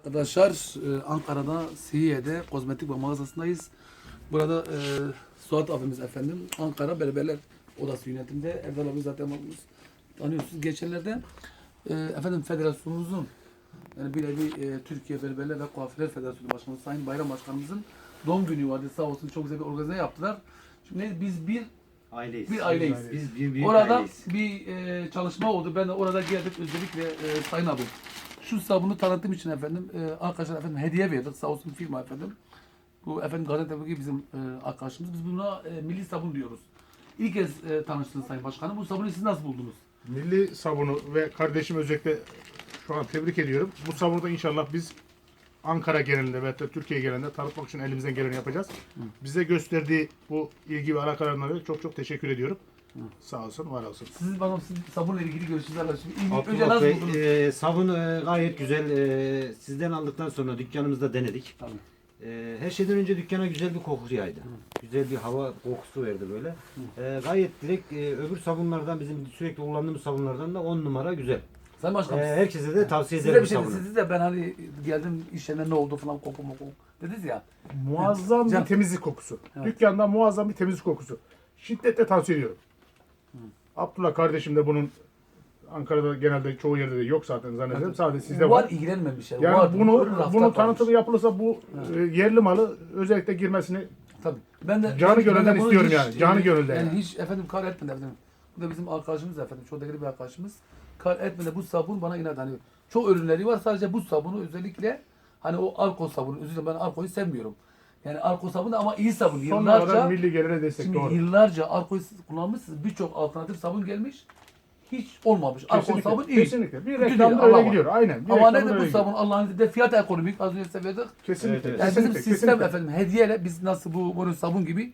Arkadaşlar e, Ankara'da Sihiye'de kozmetik ve mağazasındayız. Burada e, Suat abimiz efendim Ankara Berberler Odası yönetimde. Erdal abi zaten abimiz tanıyorsunuz. Geçenlerde e, efendim federasyonumuzun yani bir nevi e, Türkiye Berberler ve Kuaförler Federasyonu Başkanı Sayın Bayram Başkanımızın doğum günü vardı. Sağ olsun çok güzel bir organize yaptılar. Şimdi biz bir Aileyiz. Bir aileyiz. Biz bir büyük Orada aileyiz. bir e, çalışma oldu. Ben de orada geldim özellikle e, Sayın abi. Şu sabunu tanıtım için efendim e, arkadaşlar efendim hediye verdik. Sağ olsun firma efendim. Bu efendim Gaziantep'teki bizim e, arkadaşımız. Biz buna e, milli sabun diyoruz. İlk kez e, tanıştınız Sayın Başkanım. Bu sabunu siz nasıl buldunuz? Milli sabunu ve kardeşim özellikle şu an tebrik ediyorum. Bu sabunu da inşallah biz Ankara genelinde ve Türkiye genelinde tanıtmak için elimizden geleni yapacağız. Bize gösterdiği bu ilgi ve alakalarına dolayı çok çok teşekkür ediyorum. Sağ olsun, var olsun. Siz bana siz sabunla ilgili görüşünüzü alalım. Şimdi ilk- önce Abdullah nasıl Bey, buldunuz? e, sabun e, gayet güzel. E, sizden aldıktan sonra dükkanımızda denedik. Tabii. E, her şeyden önce dükkana güzel bir koku yaydı. Güzel bir hava kokusu verdi böyle. E, gayet direkt e, öbür sabunlardan bizim sürekli kullandığımız sabunlardan da 10 numara güzel. Sayın Başkanım. herkese de tavsiye size ederim bir şey sabunu. siz de ben hani geldim iş yerine ne oldu falan koku moku dediniz ya. Muazzam Can- bir temizlik kokusu. Evet. Dükkanda muazzam bir temizlik kokusu. Şiddetle tavsiye ediyorum. Abdullah kardeşim de bunun Ankara'da genelde çoğu yerde de yok zaten zannederim. Sadece sizde var var. ilgilenmemişler. Yani var. bunu bunun kalmış. tanıtımı yapılırsa bu e, yerli malı özellikle girmesini Tabii. Ben de Canı ben de gönülden bunu istiyorum hiç, yani. Canı gönülden Yani yani. hiç efendim kar etmedi efendim. Bu da bizim arkadaşımız efendim. Çok değerli bir arkadaşımız. Kar etmedi. Bu sabun bana inat hani çok ürünleri var. Sadece bu sabunu özellikle hani o alkol sabunu. Dilerim ben alkolü sevmiyorum. Yani alkol sabunu ama iyi sabun. Yıllarca milli gelire destek şimdi doğru. yıllarca alkol kullanmışsınız. Birçok alternatif sabun gelmiş. Hiç olmamış. Alkol Kesinlikle, sabun iyi. kesinlikle. Bir reklamda öyle gidiyor. Aynen. Bir Ama nedir bu gidiyor. sabun Allah'ın izniyle fiyat ekonomik az önce söyledik. Kesinlikle. Evet, evet. Yani kesinlikle, bizim sistem kesinlikle. efendim hediyeyle biz nasıl bu bunu sabun gibi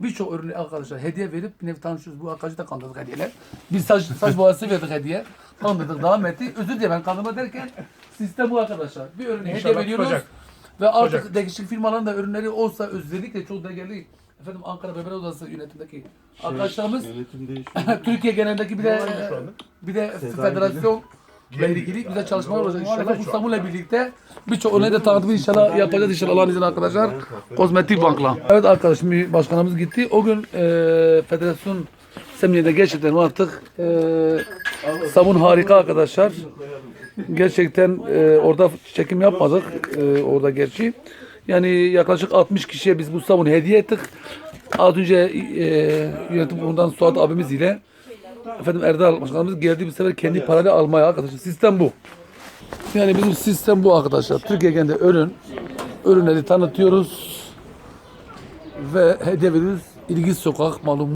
birçok ürünü arkadaşlar hediye verip bir nevi tanışıyoruz. Bu arkadaşı da kandırdık hediyeler. Biz saç, saç boyası verdik hediye. Kandırdık devam etti. Özür dilerim ben kandırma derken sistem bu arkadaşlar. Bir ürünü hediye veriyoruz. tutacak. Ve artık değişik firmaların da ürünleri olsa özellikle çok değerli efendim Ankara Beber Odası yönetimindeki arkadaşlarımız Türkiye genelindeki bir de bir de federasyon ile ilgili güzel çalışmalar olacak inşallah. Sabunla birlikte birçok örneği de tanıtımı inşallah yapacağız inşallah Allah'ın izniyle arkadaşlar. Kozmetik bankla. Evet arkadaşım başkanımız gitti. O gün e, federasyon seminerde gerçekten artık e, sabun harika arkadaşlar. Gerçekten e, orada çekim yapmadık. E, orada gerçi. Yani yaklaşık 60 kişiye biz bu sabunu hediye ettik. Az önce e, yönetim kurulundan Suat abimiz ile efendim Erdal başkanımız geldi bu sefer kendi parayla almaya arkadaşlar. Sistem bu. Yani bizim sistem bu arkadaşlar. Türkiye genelinde ürün, ürünleri tanıtıyoruz ve hediye veriyoruz. İlgi sokak malum